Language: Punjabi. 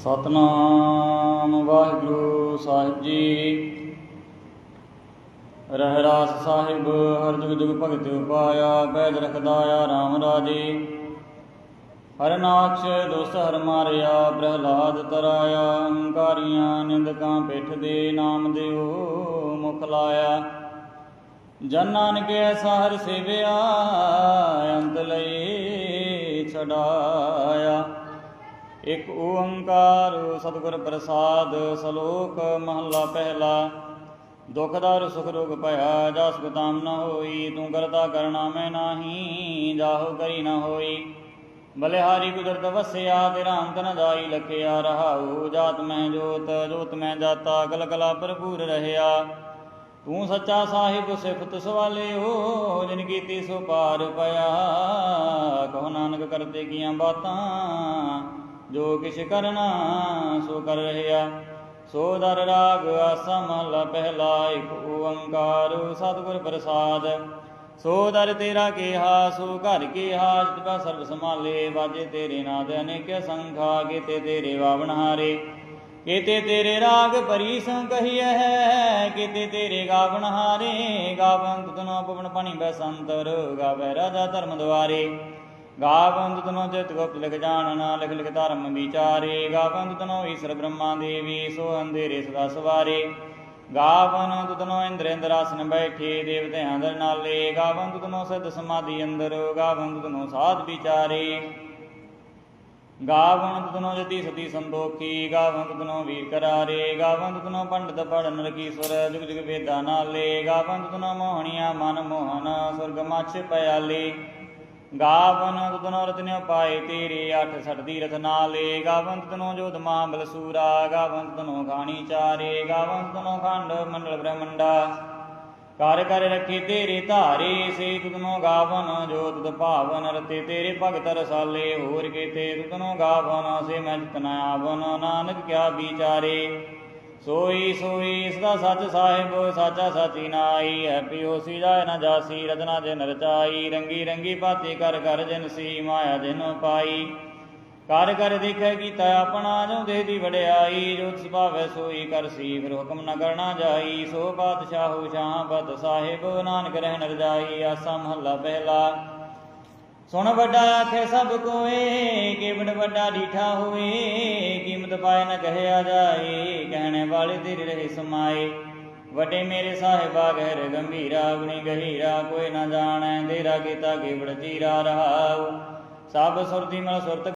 ਸਤਨਾਮ ਵਾਹਿਗੁਰੂ ਸਾਹਿਬ ਜੀ। ਰਹਿ ਰਾਸ ਸਾਹਿਬ ਹਰ ਜੁਗ ਜੁਗ ਭਗਤ ਉਪਾਇਆ ਬੈਦ ਰਖਦਾ ਆ RAM ਰਾਜੇ। ਹਰ ਨਾਚ ਦੁਸਤ ਹਰ ਮਾਰਿਆ, ਪ੍ਰਹਲਾਦ ਤਰਾਇਆ ਹੰਕਾਰੀਆਂ ਨਿੰਦਕਾਂ ਪਿੱਠ ਦੇ ਨਾਮ ਦਿਓ, ਮੁਖ ਲਾਇਆ। ਜਨ ਨਾਨਕ ਐਸਾ ਹਰ ਸੇਵਿਆ, ਅੰਤ ਲਈ ਛਡਾਇਆ। ਇਕ ਓੰਕਾਰ ਸਤਿਗੁਰ ਪ੍ਰਸਾਦ ਸ਼ਲੋਕ ਮਹੱਲਾ ਪਹਿਲਾ। ਦੁਖ ਦਰ ਸੁਖ ਰੋਗ ਭਇਆ ਜਾ ਸੁਖ ਨਾ ਹੋਈ, ਤੂੰ ਕਰਤਾ ਕਰਨਾ ਮੈਂ ਨਾਹੀ, ਜਾਹੋ ਕਰੀ ਨਾ ਹੋਈ। ਬਲਿਹਾਰੀ ਕੁਦਰਤ ਵਸਿਆ ਤੇਰਾ ਅੰਤ ਨ ਜਾਈ ਲਖਿਆ, ਰਹਾਉ ਜਾਤ ਮੈਂ ਜੋਤ ਜੋਤ ਮੈਂ ਜਾਤਾ ਕਲ ਕਲਾ ਭਰਪੂਰ ਰਹਿਆ। ਤੂੰ ਸੱਚਾ ਸਾਹਿਬ, ਸਿਫਤ ਸਵਾਲੇ ਸਵਾਲਿਓ, ਜਿਨ ਕੀਤੀ ਸੋ ਪਾਰ ਪਿਆ। ਕਹੋ ਨਾਨਕ ਕਰਤੇ ਕੀਆਂ ਬਾਤਾਂ ਜੋ ਕਿਛ ਕਰਨਾ ਸੋ ਕਰ ਰਹਿਆ। ਸੋ ਦਰ ਰਾਗ ਆਸਾ ਮਹਲਾ ਪਹਿਲਾ ਇੱਕ ਓੰਕਾਰ ਸਤਿਗੁਰ ਪ੍ਰਸਾਦ। ਸੋ ਦਰ ਤੇਰਾ ਕੀਹਾ, ਸੋ ਘਰ ਕੇਹਾ, ਜਿਤ ਸਰਬ ਸਮਾਲੇ ਬਾਜੇ ਤੇਰੇ ਨਾਦ ਅਨੇਕ ਸੰਖਾ, ਕੀਤੇ ਤੇਰੇ ਵਾਵਨ ਹਾਰੇ। ਕੀਤੇ ਤੇਰੇ ਰਾਗ ਪਰੀ ਸੰ ਕਹੀਐ, ਕੀਤੇ ਤੇਰੇ ਗਾਵਨ ਹਾਰੇ। ਗਾਵੰਤ ਤਨੋ ਪਵਨ ਪਾਣੀ ਬੈਸੰਤਰ ਗਾਵੇ ਰਾਜਾ ਧਰਮ ਦੁਆਰੇ। ਗਾਵੰਤ ਤਨੋ ਜਿਤ ਗੁਪਤ ਲਿਖ ਜਾਣਨਾ, ਲਿਖ ਲਿਖ ਧਰਮ ਵਿਚਾਰੇ। ਗਾਵੰਤ ਤਨੋ ਈਸ਼ਰ ਬ੍ਰਹਮਾ ਦੇਵੀ, ਸੋ ਅੰਧੇਰੇ ਸਦਾ ਸਵਾਰੇ। ਗਾਵਨ ਤੁਤਨੋ ਇੰਦਰ ਇੰਦਰਾਸਨ ਬੈਠੇ, ਦੇਵਤਿਆਂ ਦਰ ਨਾਲੇ। ਗਾਵਨ ਤੁਤਨੋ ਸਿੱਧ ਸਮਾਧੀ ਅੰਦਰ ਗਾਵਨ ਤੁਤਨੋ ਸਾਧ ਵਿਚਾਰੇ। ਗਾਵਨ ਤੁਤਨੋ ਜਤੀ ਸਤੀ ਸੰਦੋਖੀ ਗਾਵਨ ਤੁਤਨੋ ਵੀਰ ਕਰਾਰੇ। ਗਾਵਨ ਤੁਤਨੋ ਪੰਡਤ ਪੜਨ ਰਕੀ ਸੁਰ, ਜੁਗ ਜੁਗ ਵੇਦਾਂ ਨਾਲੇ। ਗਾਵਨ ਤੁਤਨੋ ਮੋਹਣੀਆਂ ਮਨ ਮੋਹਨ, ਸੁਰਗ ਮਛ ਪਿਆਲੇ। ਗਾਵਨ ਤੁਤਨੋ ਰਤਨਿ ਪਾਏ ਤੇਰੇ ਅੱਠ ਸਠ ਰਤਨਾ ਲੇ ਨਾਲੇ। ਗਾਵਨ ਤੁਤਨੋ ਜੋਤ ਮਾਮਲ ਸੂਰਾ। ਗਾਵਨ ਤੁਤਨੋ ਖਾਣੀ ਚਾਰੇ। ਗਾਵਨ ਤੁਤਨੋ ਖੰਡ ਮੰਡਲ ਬ੍ਰਹਮੰਡਾ। ਕਰ ਕਰ ਰੱਖੇ ਤੇਰੇ ਧਾਰੇ। ਸੇ ਤੁਤਨੋ ਗਾਵਨ ਜੋ ਤੁਤ ਭਾਵਨ ਰਤੇ। ਤੇਰੇ ਭਗਤ ਰਸਾਲੇ ਹੋਰ ਕੀਤੇ। ਤੁਤਨੋ ਗਾਵਨ ਸੇ ਮੈਂ ਜਿਤਨਾ ਆਵਨ। ਨਾਨਕ ਕਿਆ ਵਿਚਾਰੇ। ਸੋਈ ਸੋਈ ਸਦਾ ਸੱਚ ਸਾਹਿਬ, ਸਾਚਾ ਸਾਚੀ ਨਾਈ ਹੈਪੀ ਹੋਸੀ ਜਾਏ ਨਾ ਜਾਸੀ ਰਤਨਾ ਜਿਨ ਰਚਾਈ, ਰੰਗੀ ਰੰਗੀ ਭਾਤੀ ਕਰ ਕਰ ਜਿਨ ਸੀ, ਮਾਇਆ ਜਿਨ ਪਾਈ। ਕਰ ਕਰ ਦੇਖੈ ਕੀਤਾ ਆਪਣਾ ਜੋ ਦੇਹ ਦੀ ਵਡਿਆਈ, ਜੋ ਸੁਭਾਵੈ ਸੋਈ ਕਰਸੀ ਫਿਰ ਹੁਕਮ ਨ ਕਰਨਾ ਜਾਈ। ਸੋ ਬਾਦਸ਼ਾਹੂ ਸ਼ਾਹ ਬਦ ਸਾਹਿਬ, ਨਾਨਕ ਰਹਿਣ ਰਜਾਈ ਆਸਾ ਮਹੱਲਾ ਪਹਿਲਾ। ਸੁਣ ਵੱਡਾ ਆਖੇ ਸਭ ਕੋਏ ਕਿਵੜ ਵੱਡਾ ਡੀਠਾ ਹੋਏ, ਕੀਮਤ ਪਾਏ ਨ ਕਹਿਆ ਜਾਏ। ਵਾਲੇ ਤੇਰੇ ਰਹੇ ਸਮਾਏ। ਵੱਡੇ ਮੇਰੇ ਸਾਹਿਬਾ ਗਹਿਰ ਗੰਭੀਰਾ, ਅਗਨੀ ਗਹੀਰਾ, ਕੋਈ ਨ ਜਾਣੈ ਤੇਰਾ ਕੀਤਾ ਕਿਵੜ ਚੀਰਾ ਰਹਾਉ। ਸਭ ਸੁਰਤੀ ਮਲ ਸੁਰਤ